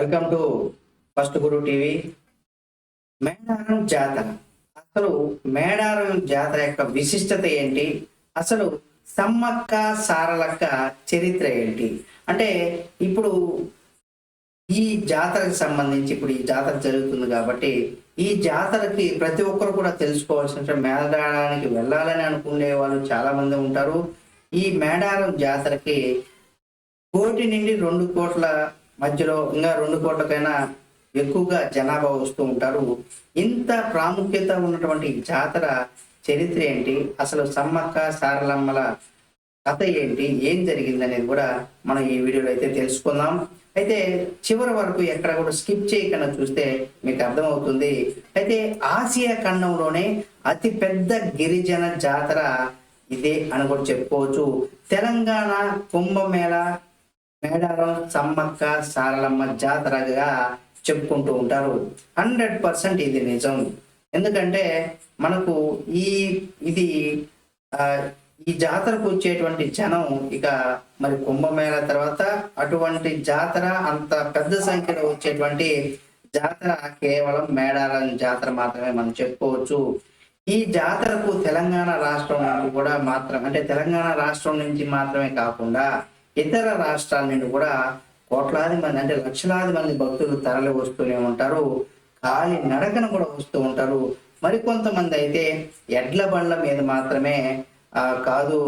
Welcome to first guru TV Medaram Jatara. అసలు మేడారం జాతర యొక్క విశిష్టత ఏంటి? అసలు సమ్మక్క సారలక్క చరిత్ర ఏంటి? అంటే ఇప్పుడు ఈ జాతరకు సంబంధించి ఇప్పుడు ఈ జాతర జరుగుతుంది కాబట్టి ఈ జాతరకి ప్రతి ఒక్కరు కూడా తెలుసుకోవాల్సిన మేడారానికి వెళ్ళాలని అనుకునే వాళ్ళు చాలా మంది ఉంటారు. ఈ మేడారం జాతరకి కోటి నుండి రెండు కోట్ల మధ్యలో ఇంకా రెండు కోట్లకైనా ఎక్కువగా జనాభా వస్తూ ఉంటారు. ఇంత ప్రాముఖ్యత ఉన్నటువంటి జాతర చరిత్ర ఏంటి? అసలు సమ్మక్క సారలమ్మల కథ ఏంటి? ఏం జరిగింది అనేది కూడా మనం ఈ వీడియోలో అయితే తెలుసుకుందాం. అయితే చివరి వరకు ఎక్కడ కూడా స్కిప్ చేయకుండా చూస్తే మీకు అర్థమవుతుంది. అయితే ఆసియా ఖండంలోనే అతి పెద్ద గిరిజన జాతర ఇదే అని కూడా చెప్పుకోవచ్చు. తెలంగాణ కుంభమేళ మేడారం సమ్మక్క సారలమ్మ జాతరగా చెప్పుకుంటూ ఉంటారు. హండ్రెడ్ పర్సెంట్ ఇది నిజం. ఎందుకంటే మనకు ఈ ఇది ఈ జాతరకు వచ్చేటువంటి జనం ఇక మరి కుంభమేళ తర్వాత అటువంటి జాతర అంత పెద్ద సంఖ్యలో వచ్చేటువంటి జాతర కేవలం మేడారం జాతర మాత్రమే మనం చెప్పుకోవచ్చు. ఈ జాతరకు తెలంగాణ రాష్ట్రం కూడా మాత్రం అంటే తెలంగాణ రాష్ట్రం నుంచి మాత్రమే కాకుండా ఇతర రాష్ట్రాల నుండి కూడా కోట్లాది మంది అంటే లక్షలాది మంది భక్తులు తరలి వస్తూనే ఉంటారు. కాలి నడకన కూడా వస్తూ ఉంటారు. మరికొంతమంది అయితే ఎడ్ల బండ్ల మీద మాత్రమే కాదు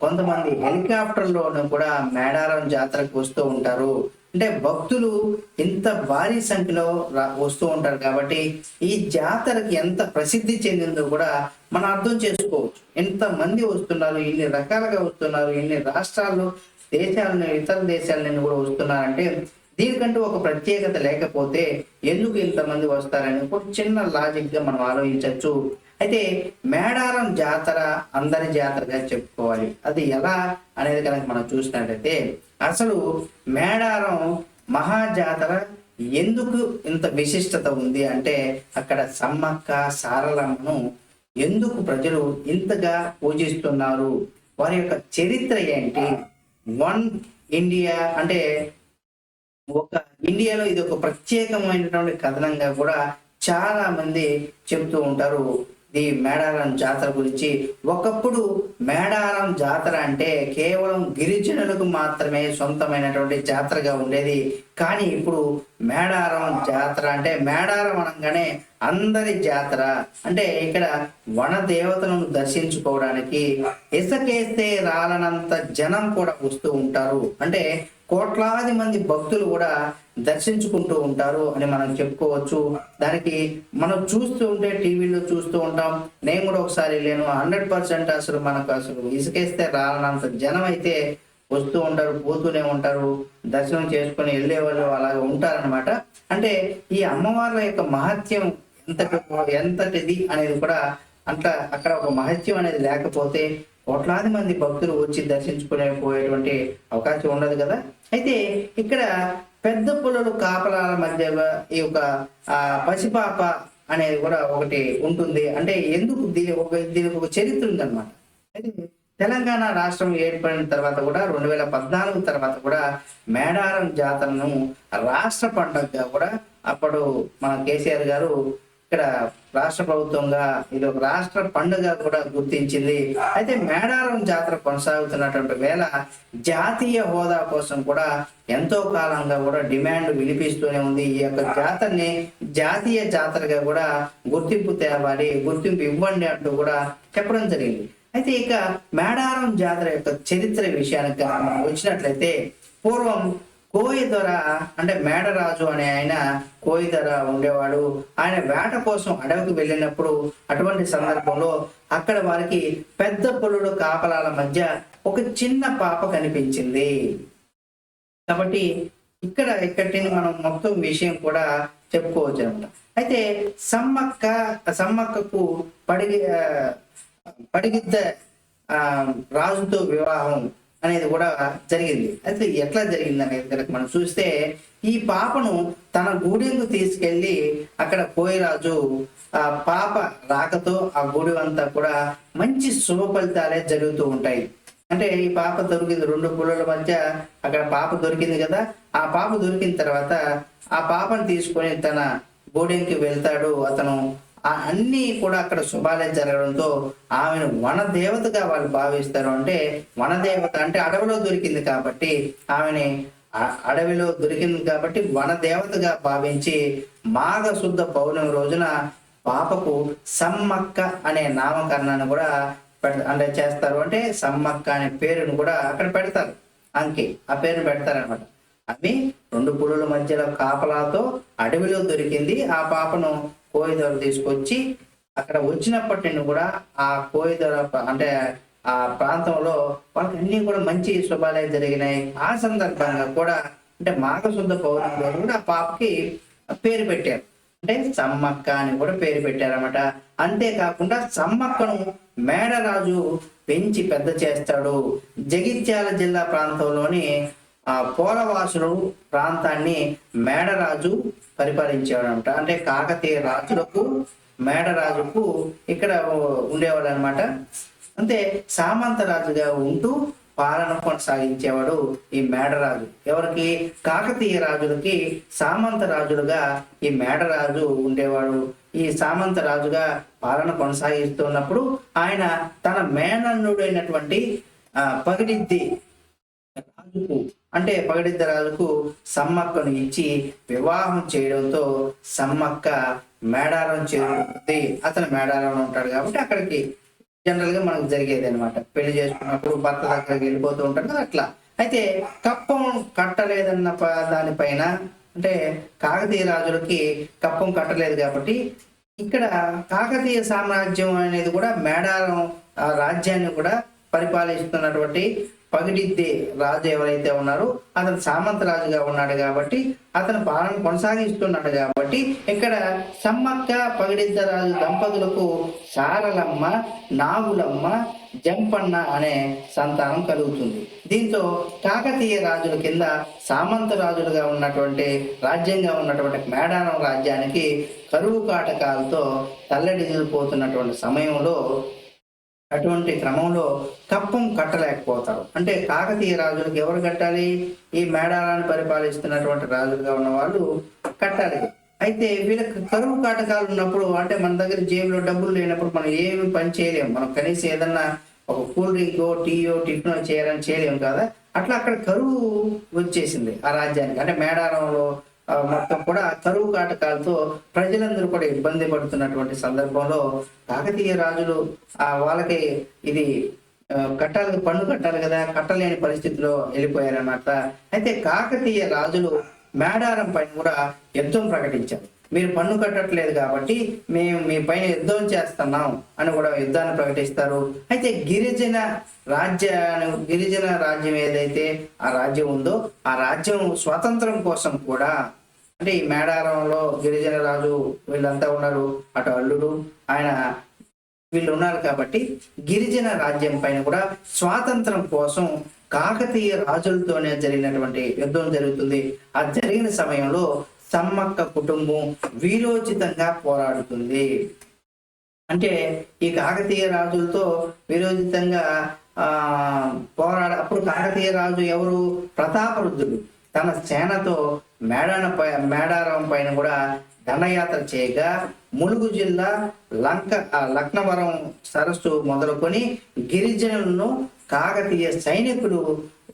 కొంతమంది హెలికాప్టర్లోనూ కూడా మేడారం జాతరకు వస్తూ ఉంటారు. అంటే భక్తులు ఇంత భారీ సంఖ్యలో వస్తూ ఉంటారు కాబట్టి ఈ జాతరకి ఎంత ప్రసిద్ధి చెందిందో కూడా మనం అర్థం చేసుకోవచ్చు. ఎంత మంది వస్తున్నారు ఇన్ని రకాలుగా వస్తున్నారు ఇన్ని రాష్ట్రాల్లో దేశాలని ఇతర దేశాల నుండి కూడా వస్తున్నారంటే దీనికంటూ ఒక ప్రత్యేకత లేకపోతే ఎందుకు ఇంతమంది వస్తారని ఒక చిన్న లాజిక్గా మనం ఆలోచించవచ్చు. అయితే మేడారం జాతర అందరి జాతరగా చెప్పుకోవాలి. అది ఎలా అనేది కనుక మనం చూసినట్లయితే అసలు మేడారం మహా జాతర ఎందుకు ఇంత విశిష్టత ఉంది అంటే అక్కడ సమ్మక్క సారలమ్మను ఎందుకు ప్రజలు ఇంతగా పూజిస్తున్నారు? వారి యొక్క చరిత్ర ఏంటి? వన్ ఇండియా అంటే ఒక ఇండియాలో ఇది ఒక ప్రత్యేకమైనటువంటి కథనంగా కూడా చాలా మంది చెప్తూ ఉంటారు. ఈ మేడారం జాతర గురించి. ఒకప్పుడు మేడారం జాతర అంటే కేవలం గిరిజనులకు మాత్రమే సొంతమైనటువంటి జాతరగా ఉండేది. కానీ ఇప్పుడు మేడారం జాతర అంటే మేడారం అనగానే అందరి జాతర. అంటే ఇక్కడ వన దేవతలను దర్శించుకోవడానికి ఇసకేస్తే రాలనంత జనం కూడా వస్తూ ఉంటారు. అంటే కోట్లాది మంది భక్తులు కూడా దర్శించుకుంటూ ఉంటారు అని మనం చెప్పుకోవచ్చు. దానికి మనం చూస్తూ ఉంటే టీవీలో చూస్తూ ఉంటాం. నేను కూడా ఒకసారి లేను హండ్రెడ్ పర్సెంట్ అసలు మనకు అసలు ఇసుకేస్తే రాలనంత జనం అయితే వస్తూ ఉంటారు పోతూనే ఉంటారు. దర్శనం చేసుకుని వెళ్ళే వాళ్ళు అలాగే ఉంటారనమాట అంటే ఈ అమ్మవార్ల యొక్క మహత్యం ఎంతటి ఎంతటిది అనేది కూడా అట్లా అక్కడ ఒక మహత్యం అనేది లేకపోతే కోట్లాది మంది భక్తులు వచ్చి దర్శించుకునే పోయేటువంటి అవకాశం ఉండదు కదా? అయితే ఇక్కడ పెద్ద పుల్లలు కాపలాల మధ్య ఈ యొక్క ఆ పసిపాప అనేది కూడా ఒకటి ఉంటుంది. అంటే ఎందుకు దీని ఒక దీనికి ఒక చరిత్ర ఉందన్నమాట. అయితే తెలంగాణ రాష్ట్రం ఏర్పడిన తర్వాత కూడా రెండు వేల పద్నాలుగు తర్వాత కూడా మేడారం జాతరను రాష్ట్ర పండుగగా కూడా అప్పుడు మన కేసీఆర్ గారు ఇక్కడ రాష్ట్ర ప్రభుత్వంగా ఇది ఒక రాష్ట్ర పండుగ కూడా గుర్తించింది. అయితే మేడారం జాతర కొనసాగుతున్నటువంటి వేళ జాతీయ హోదా కోసం కూడా ఎంతో కాలంగా కూడా డిమాండ్ వినిపిస్తూనే ఉంది. ఈ యొక్క జాతరని జాతీయ జాతరగా కూడా గుర్తింపు తేవాలి గుర్తింపు ఇవ్వండి అంటూ కూడా చెప్పడం జరిగింది. అయితే ఇక మేడారం జాతర యొక్క చరిత్ర విషయానికి మనం వచ్చినట్లయితే పూర్వం కోయి దొర అంటే మేడరాజు అనే ఆయన కోయి దొర ఉండేవాడు. ఆయన వేట కోసం అడవికి వెళ్ళినప్పుడు అటువంటి సందర్భంలో అక్కడ వారికి పెద్ద పొలుడు కాపలాల మధ్య ఒక చిన్న పాప కనిపించింది. కాబట్టి ఇక్కడ ఇక్కడి మనం మొత్తం విషయం కూడా చెప్పుకోవచ్చు అనమాట అయితే సమ్మక్క సమ్మక్కకు పడిగి పడిగిద్ద ఆ, రాజుతో వివాహం అనేది కూడా జరిగింది. అయితే ఎట్లా జరిగింది అనేది కనుక మనం చూస్తే ఈ పాపను తన గూడెంకు తీసుకెళ్ళి అక్కడ పోయిరాజు ఆ పాప రాకతో ఆ గూడె అంతా కూడా మంచి శుభ ఫలితాలే జరుగుతూ ఉంటాయి. అంటే ఈ పాప దొరికింది రెండు పుల్లల మధ్య అక్కడ పాప దొరికింది కదా ఆ పాప దొరికిన తర్వాత ఆ పాపను తీసుకొని తన గూడెంకి వెళ్తాడు అతను. ఆ అన్నీ కూడా అక్కడ శుభాలే జరగడంతో ఆమెను వన దేవతగా వాళ్ళు భావిస్తారు. అంటే వన దేవత అంటే అడవిలో దొరికింది కాబట్టి ఆమెని అడవిలో దొరికింది కాబట్టి వన దేవతగా భావించి మాఘ శుద్ధ పౌర్ణమి రోజున పాపకు సమ్మక్క అనే నామకరణాన్ని కూడా పెడ అంటే చేస్తారు. అంటే సమ్మక్క అనే పేరును కూడా అక్కడ పెడతారు. అంకి ఆ పేరును పెడతారనమాట అవి రెండు పులుల మధ్యలో కాపలాతో అడవిలో దొరికింది. ఆ పాపను కోయిదొర తీసుకొచ్చి అక్కడ వచ్చినప్పటి నుండి కూడా ఆ కోయిదొర అంటే ఆ ప్రాంతంలో వాళ్ళకి అన్ని కూడా మంచి శుభాలే జరిగినాయి. ఆ సందర్భంగా కూడా అంటే మాఘశుద్ధ పౌర్ణమి రోజు కూడా ఆ పాపకి పేరు పెట్టారు. అంటే సమ్మక్క అని కూడా పేరు పెట్టారన్నమాట. అంతేకాకుండా సమ్మక్కను మేడరాజు పెంచి పెద్ద చేస్తాడు. జగిత్యాల జిల్లా ప్రాంతంలోని పోలవాసులు ప్రాంతాన్ని మేడరాజు పరిపాలించేవాడంట అంటే కాకతీయ రాజులకు మేడరాజుకు ఇక్కడ ఉండేవాడు అనమాట అంటే సామంత రాజుగా ఉంటూ పాలన కొనసాగించేవాడు ఈ మేడరాజు. ఎవరికి? కాకతీయ రాజులకి సామంత రాజులుగా ఈ మేడరాజు ఉండేవాడు. ఈ సామంత రాజుగా పాలన కొనసాగిస్తున్నప్పుడు ఆయన తన మేనన్నుడైనటువంటి పగిడిద్ది రాజుకు అంటే పగడిద్ద రాజుకు సమ్మక్కను ఇచ్చి వివాహం చేయడంతో సమ్మక్క మేడారం చేరుతుంది అతను మేడారంలో ఉంటాడు కాబట్టి అక్కడికి జనరల్గా మనకు జరిగేది అనమాట పెళ్ళి చేసుకున్నప్పుడు భర్త దగ్గరికి వెళ్ళిపోతూ ఉంటాడు కదా అట్లా. అయితే కప్పం కట్టలేదన్న దానిపైన అంటే కాకతీయ రాజులకి కప్పం కట్టలేదు కాబట్టి ఇక్కడ కాకతీయ సామ్రాజ్యం అనేది కూడా మేడారం ఆ, రాజ్యాన్ని కూడా పరిపాలిస్తున్నటువంటి పగిడిద్దే రాజు ఎవరైతే ఉన్నారో అతను సామంత రాజుగా ఉన్నాడు కాబట్టి అతను పాలన కొనసాగిస్తున్నాడు కాబట్టి ఇక్కడ సమ్మక్క పగిడిద్ద రాజు దంపతులకు సారలమ్మ నాగులమ్మ జంపన్న అనే సంతానం కలుగుతుంది. దీంతో కాకతీయ రాజుల కింద సామంత రాజులుగా ఉన్నటువంటి రాజ్యంగా ఉన్నటువంటి మేడారం రాజ్యానికి కరువు కాటకాలతో తల్లడిల్లిపోతున్నటువంటి సమయంలో అటువంటి క్రమంలో కప్పం కట్టలేకపోతారు. అంటే కాకతీయ రాజులకు ఎవరు కట్టాలి? ఈ మేడారాన్ని పరిపాలిస్తున్నటువంటి రాజులుగా ఉన్న వాళ్ళు కట్టాలి. అయితే వీళ్ళకి కరువు కాటకాలు ఉన్నప్పుడు అంటే మన దగ్గర జేబులో డబ్బులు లేనప్పుడు మనం ఏమి పని చేయలేము మనం కనీసం ఏదన్నా ఒక కూల్ డ్రింకో టీయో టిఫినో చేయాలని చేయలేము కదా. అట్లా అక్కడ కరువు వచ్చేసింది ఆ రాజ్యానికి. అంటే మేడారంలో మొత్తం కూడా కరువు కాటకాలతో ప్రజలందరూ కూడా ఇబ్బంది పడుతున్నటువంటి సందర్భంలో కాకతీయ రాజులు ఆ వాళ్ళకి ఇది కట్టాలి పన్ను కట్టాలి కదా కట్టలేని పరిస్థితిలో వెళ్ళిపోయారన్నమాట. అయితే కాకతీయ రాజులు మేడారం పైన కూడా యుద్ధం ప్రకటించారు. మీరు పన్ను కట్టట్లేదు కాబట్టి మేము మీ పైన యుద్ధం చేస్తున్నాం అని కూడా యుద్ధాన్ని ప్రకటిస్తారు. అయితే గిరిజన రాజ్యాన్ని గిరిజన రాజ్యం ఏదైతే ఆ రాజ్యం ఉందో ఆ రాజ్యం స్వాతంత్రం కోసం కూడా అంటే ఈ మేడారంలో గిరిజన రాజు వీళ్ళంతా ఉన్నారు అటు అల్లుడు ఆయన వీళ్ళు ఉన్నారు కాబట్టి గిరిజన రాజ్యం పైన కూడా స్వాతంత్రం కోసం కాకతీయ రాజులతోనే జరిగినటువంటి యుద్ధం జరుగుతుంది. ఆ జరిగిన సమయంలో సమ్మక్క కుటుంబం వీరోచితంగా పోరాడుతుంది. అంటే ఈ కాకతీయ రాజులతో విరోచితంగా ఆ పోరాడ అప్పుడు కాకతీయ రాజు ఎవరు? ప్రతాపరుద్ధుడు తన సేనతో మేడాన పై మేడారం పైన కూడా దండయాత్ర చేయగా ములుగు జిల్లా లంక లక్నవరం సరస్సు మొదలుకొని గిరిజనులను కాకతీయ సైనికులు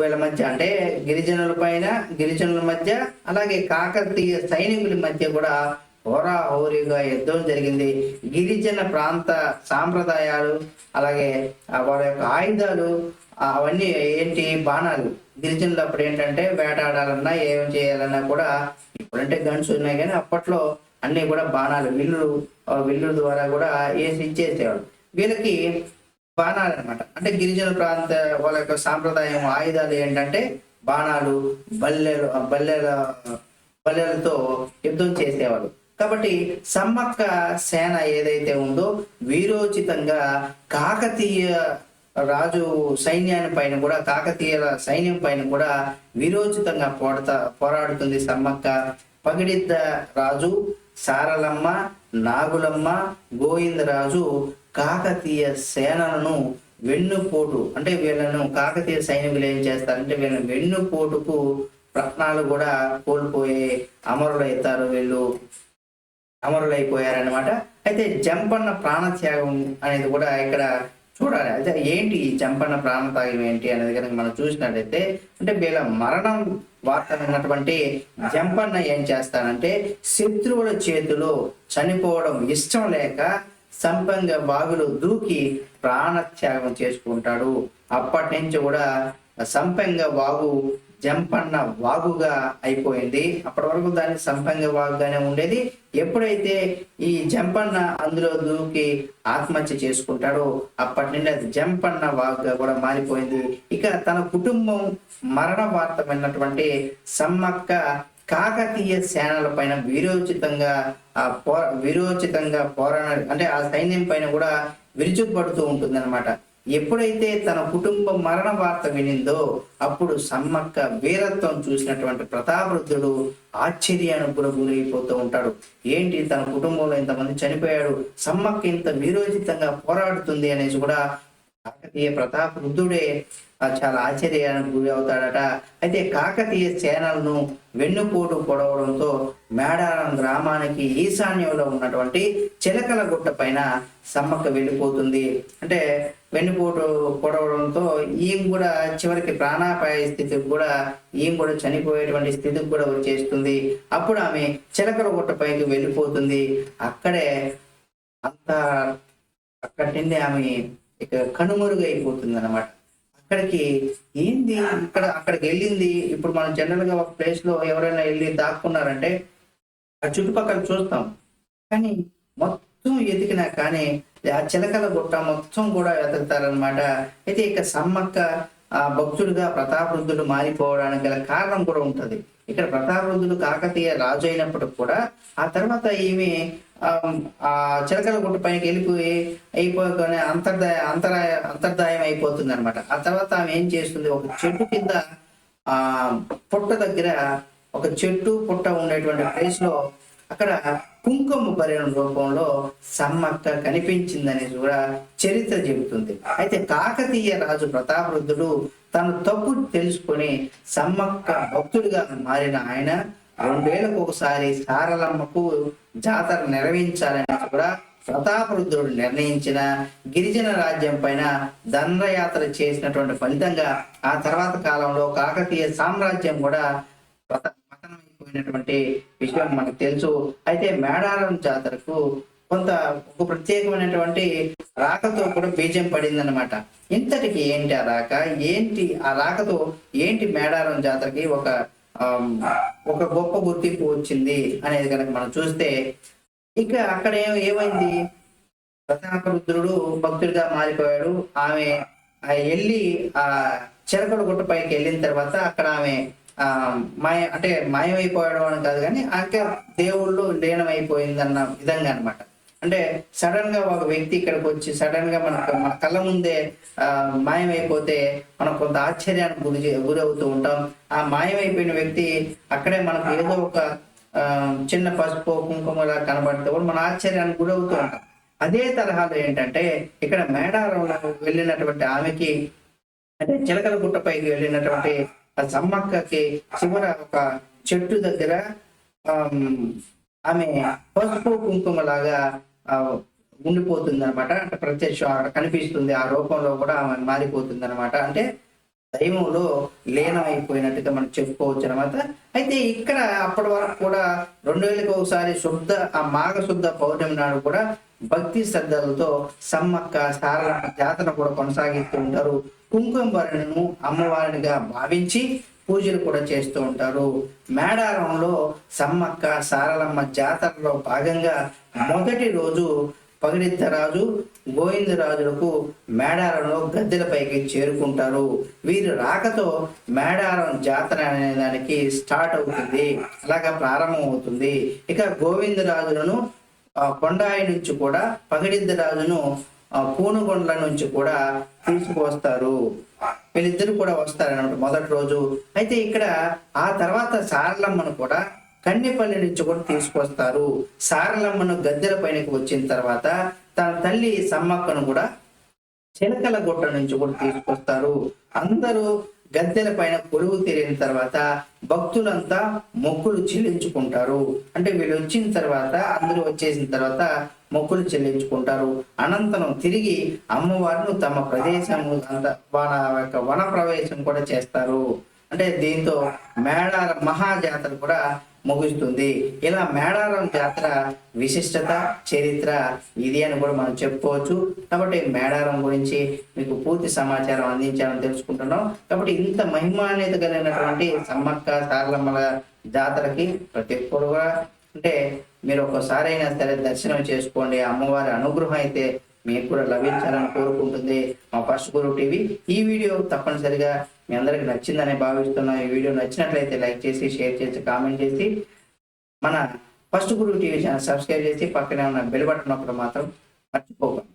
వీళ్ళ మధ్య అంటే గిరిజనుల పైన గిరిజనుల మధ్య అలాగే కాకతీయ సైనికుల మధ్య కూడా హోరాహోరీగా యుద్ధం జరిగింది. గిరిజన ప్రాంత సాంప్రదాయాలు అలాగే వాళ్ళ వారి యొక్క ఆయుధాలు అవన్నీ ఏంటి? బాణాలు. గిరిజనులు అప్పుడు ఏంటంటే వేటాడాలన్నా ఏం చేయాలన్నా కూడా ఇప్పుడంటే గన్స్ ఉన్నాయి కానీ అప్పట్లో అన్ని కూడా బాణాలు విల్లులు ఆ ద్వారా కూడా వేసి ఇచ్చేసేవాడు వీళ్ళకి బాణాలు అనమాట అంటే గిరిజన ప్రాంత వాళ్ళ యొక్క సాంప్రదాయం ఆయుధాలు ఏంటంటే బాణాలు బల్లెలు బల్లెల బల్లెలతో యుద్ధం చేసేవాడు కాబట్టి సమ్మక్క సేన ఏదైతే ఉందో వీరోచితంగా కాకతీయ రాజు సైన్యాన్ని పైన కూడా కాకతీయ సైన్యం పైన కూడా వీరోచితంగా పోడతా పోరాడుతుంది సమ్మక్క పగిడిద్ద రాజు సారలమ్మ నాగులమ్మ గోవిందరాజు కాకతీయ సేనలను వెన్నుపోటు అంటే వీళ్ళను కాకతీయ సైనికులు ఏం చేస్తారంటే వీళ్ళని వెన్నుపోటుకు రత్నాలు కూడా కోల్పోయి అమరులవుతారు వీళ్ళు. అమరులైపోయారనమాట అయితే జంపన్న ప్రాణత్యాగం అనేది కూడా ఇక్కడ చూడాలి. అయితే ఏంటి ఈ జంపన్న ప్రాణత్యాగం ఏంటి అనేది కనుక మనం చూసినట్లయితే అంటే వీళ్ళ మరణం వార్త విన్నటువంటి జంపన్న ఏం చేస్తానంటే శత్రువుల చేతిలో చనిపోవడం ఇష్టం లేక సంపంగ బాగులు దూకి ప్రాణత్యాగం చేసుకుంటాడు. అప్పటి నుంచి కూడా సంపంగ వాగు జంపన్న వాగుగా అయిపోయింది. అప్పటి వరకు దాన్ని సంపంగ వాగుగానే ఉండేది. ఎప్పుడైతే ఈ జంపన్న అందులో దూకి ఆత్మహత్య చేసుకుంటాడో అప్పటి నుండి అది జంపన్న వాగుగా కూడా మారిపోయింది. ఇక తన కుటుంబం మరణ వార్త విన్నటువంటి సమ్మక్క కాకతీయ సేనల పైన వీరోచితంగా ఆ పో వీరోచితంగా పోరాడ అంటే ఆ సైన్యం పైన కూడా విరుచుకుపడుతూ ఉంటుందన్నమాట. ఎప్పుడైతే తన కుటుంబ మరణ వార్త వినిందో అప్పుడు సమ్మక్క వీరత్వం చూసినటువంటి ప్రతాపరుద్ధుడు ఆశ్చర్యానికి కూడా గురైపోతూ ఉంటాడు. ఏంటి తన కుటుంబంలో ఇంతమంది చనిపోయాడు సమ్మక్క ఇంత వీరోచితంగా పోరాడుతుంది అనేసి కూడా కాకతీయ ప్రతాప్ రుద్రుడే చాలా ఆశ్చర్యానికి గురి అవుతాడట. అయితే కాకతీయ సేనలను వెన్నుపోటు పొడవడంతో మేడారం గ్రామానికి ఈశాన్యంలో ఉన్నటువంటి చిలకల గుట్ట పైన సమ్మక్క వెళ్ళిపోతుంది. అంటే వెన్నుపోటు పొడవడంతో ఈయన కూడా చివరికి ప్రాణాపాయ స్థితికి కూడా ఈమె కూడా చనిపోయేటువంటి స్థితికి కూడా వచ్చేస్తుంది. అప్పుడు ఆమె చిలకల గుట్ట పైకి వెళ్ళిపోతుంది. అక్కడే అంత అక్కడి నుండి ఆమె ఇక కనుమరుగైపోతుంది అనమాట అక్కడికి ఏంది? ఇక్కడ అక్కడికి వెళ్ళింది. ఇప్పుడు మనం జనరల్గా ఒక ప్లేస్లో ఎవరైనా వెళ్ళి దాక్కున్నారంటే ఆ చుట్టుపక్కల చూస్తాం. కానీ మొత్తం ఎదిగినా కానీ ఆ చిలకల గుట్ట మొత్తం కూడా వెతుకుతారనమాట అయితే ఇక సమ్మక్క ఆ భక్తుడిగా ప్రతాపరుద్ధుడు మారిపోవడానికి గల కారణం కూడా ఉంటది. ఇక్కడ ప్రతాపరుద్ధుడు కాకతీయ రాజు అయినప్పటికి కూడా ఆ తర్వాత ఈమె ఆ, చిలకల గుట్ట పైకి వెళ్ళిపోయి అయిపోగానే అంతర్దాయ అంతరాయ అంతర్దాయం అయిపోతుంది అనమాట ఆ తర్వాత ఆమె ఏం చేస్తుంది? ఒక చెట్టు కింద ఆ పుట్ట దగ్గర ఒక చెట్టు పుట్ట ఉండేటువంటి ప్లేస్లో అక్కడ కుంకుమ పరిణం రూపంలో సమ్మక్క కనిపించిందని కూడా చరిత్ర చెబుతుంది. అయితే కాకతీయ రాజు ప్రతాపరుద్ధుడు తన తప్పు తెలుసుకొని సమ్మక్క భక్తుడిగా మారిన ఆయన రెండేళ్ళకు ఒకసారి సారలమ్మకు జాతర నిర్వహించాలని కూడా ప్రతాపరుద్రుడు నిర్ణయించిన గిరిజన రాజ్యం పైన దండయాత్ర చేసినటువంటి ఫలితంగా ఆ తర్వాత కాలంలో కాకతీయ సామ్రాజ్యం కూడా పతనమైపోయినటువంటి విషయం మనకు తెలుసు. అయితే మేడారం జాతరకు కొంత ఒక ప్రత్యేకమైనటువంటి రాకతో కూడా బీజం పడిందన్నమాట. ఇంతటికి ఏంటి ఆ రాక? ఏంటి ఆ రాకతో ఏంటి మేడారం జాతరకి ఒక ఒక గొప్ప గుర్తింపు వచ్చింది అనేది కనుక మనం చూస్తే ఇక అక్కడ ఏమైంది? ప్రతాపరుద్రుడు భక్తుడిగా మారిపోయాడు. ఆమె వెళ్ళి ఆ చిలకల గుట్ట పైకి వెళ్ళిన తర్వాత అక్కడ ఆమె ఆ మాయ అంటే మాయమైపోయాడు అని కాదు కానీ అంటే దేవుళ్ళు లీనమైపోయిందన్న విధంగా అన్నమాట. అంటే సడన్గా ఒక వ్యక్తి ఇక్కడికి వచ్చి సడన్గా మనకు మన కళ్ళ ముందే ఆ మాయమైపోతే మనం కొంత ఆశ్చర్యానికి గురి గురవుతూ ఉంటాం. ఆ మాయమైపోయిన వ్యక్తి అక్కడే మనకు ఏదో ఒక ఆ, చిన్న పసుపు కుంకుమలా కనబడితే కూడా మన ఆశ్చర్యానికి గురవుతూ ఉంటాం. అదే తరహాలో ఏంటంటే ఇక్కడ మేడారంలో వెళ్ళినటువంటి ఆమెకి అంటే చిలకల గుట్టపైకి వెళ్ళినటువంటి ఆ సమ్మక్కకి చివర ఒక చెట్టు దగ్గర ఆమె పసుపు కుంకుమ లాగా ఉండిపోతుంది అనమాట అంటే ప్రత్యక్ష కనిపిస్తుంది ఆ రూపంలో కూడా ఆమె మారిపోతుంది అనమాట అంటే దైవంలో లీనమైపోయినట్టుగా మనం చెప్పుకోవచ్చు అనమాట అయితే ఇక్కడ అప్పటి వరకు కూడా రెండు వేలకు ఒకసారి శుద్ధ ఆ మాఘశుద్ధ పౌర్ణమి నాడు కూడా భక్తి శ్రద్ధలతో సమ్మక్క సారలమ్మ జాతర కూడా కొనసాగిస్తూ ఉంటారు. కుంకుమ భరణను అమ్మవారినిగా భావించి పూజలు కూడా చేస్తూ ఉంటారు. మేడారంలో సమ్మక్క సారలమ్మ జాతరలో భాగంగా మొదటి రోజు పగిడిద్దరాజు గోవిందరాజులకు మేడారంలో గద్దెలపైకి చేరుకుంటారు. వీరి రాకతో మేడారం జాతర అనే దానికి స్టార్ట్ అవుతుంది. అలాగా ప్రారంభం అవుతుంది. ఇక గోవిందరాజులను కొండాయి నుంచి కూడా పగిడిద్దరాజును ఆ, పూనుగొండల నుంచి కూడా తీసుకువస్తారు. వీళ్ళిద్దరు కూడా వస్తారనమాట మొదటి రోజు. అయితే ఇక్కడ ఆ తర్వాత సారలమ్మను కూడా కన్నెపల్లి నుంచి కూడా తీసుకొస్తారు. సారలమ్మను గద్దెల పైనకి వచ్చిన తర్వాత తన తల్లి సమ్మక్కను కూడా చిలకల గుట్ట నుంచి కూడా తీసుకొస్తారు. అందరూ గద్దెల పైన కొలువు తీరిన తర్వాత భక్తులంతా మొక్కులు చెల్లించుకుంటారు. అంటే వీళ్ళు వచ్చిన తర్వాత అందరూ వచ్చేసిన తర్వాత మొక్కులు చెల్లించుకుంటారు. అనంతరం తిరిగి అమ్మవారిని తమ ప్రదేశం వాళ్ళ యొక్క వన ప్రవేశం కూడా చేస్తారు. అంటే దీంతో మేళాల మహాజాతర కూడా ముగుస్తుంది. ఇలా మేడారం జాతర విశిష్టత చరిత్ర ఇది అని కూడా మనం చెప్పుకోవచ్చు. కాబట్టి మేడారం గురించి మీకు పూర్తి సమాచారం అందించాలని తెలుసుకుంటున్నాం. కాబట్టి ఇంత మహిమాన్యత కలిగినటువంటి సమ్మక్క సారలమ్మల జాతరకి ప్రతి ఒక్కరు కూడా అంటే మీరు ఒక్కసారి అయినా సరే దర్శనం చేసుకోండి. అమ్మవారి అనుగ్రహం అయితే మీకు కూడా లభించాలని కోరుకుంటుంది మా ఫస్ట్ గురు టీవీ. ఈ వీడియో తప్పనిసరిగా మీ అందరికి నచ్చిందని భావిస్తున్నా. ఈ వీడియో నచ్చినట్లయితే లైక్ చేసి షేర్ చేసి కామెంట్ చేసి మన first guru TV channel subscribe చేసి పక్కనే ఉన్న బెల్ బటన్ ఒకటి మాత్రం మర్చిపోకండి.